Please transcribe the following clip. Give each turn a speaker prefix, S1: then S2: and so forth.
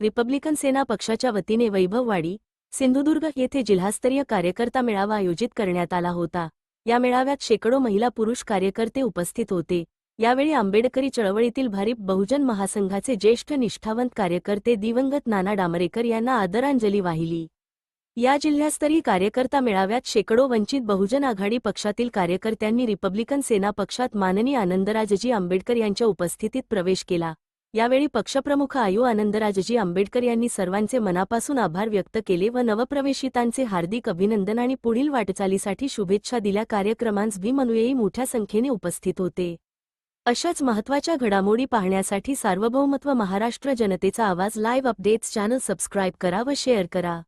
S1: Republican सेना पक्षाच्या वतीने वैभववाडी सिंधुदुर्ग येथे जिल्हास्तरीय कार्यकर्ता मेळावा आयोजित करण्यात आला होता. या मेळाव्यात शेकडो महिला पुरुष कार्यकर्ते उपस्थित होते. यावेळी आंबेडकरी चळवळीतील भारीप बहुजन महासंघाचे ज्येष्ठ निष्ठावंत कार्यकर्ते दिवंगत नाना डामरेकर यांना आदरांजली वाहिली. या जिल्हास्तरीय कार्यकर्ता मेळाव्यात शेकडो वंचित बहुजन आघाडी पक्षातील कार्यकर्त्यांनी रिपब्लिकन सेना पक्षात माननीय आनंदराजजी आंबेडकर यांच्या उपस्थितीत प्रवेश केला. यावेळी पक्षप्रमुख आयु आनंदराजजी आंबेडकर यांनी सर्वांचे मनापासून आभार व्यक्त केले व नवप्रवेशितांचे हार्दिक अभिनंदन आणि पुढील वाटचालीसाठी शुभेच्छा दिल्या. कार्यक्रमांस भीमनुयेही मोठ्या संख्येने उपस्थित होते. अशाच महत्त्वाच्या घडामोडी पाहण्यासाठी सार्वभौमत्व महाराष्ट्र जनतेचा आवाज लाईव्ह अपडेट्स चॅनल सबस्क्राईब करा व शेअर करा.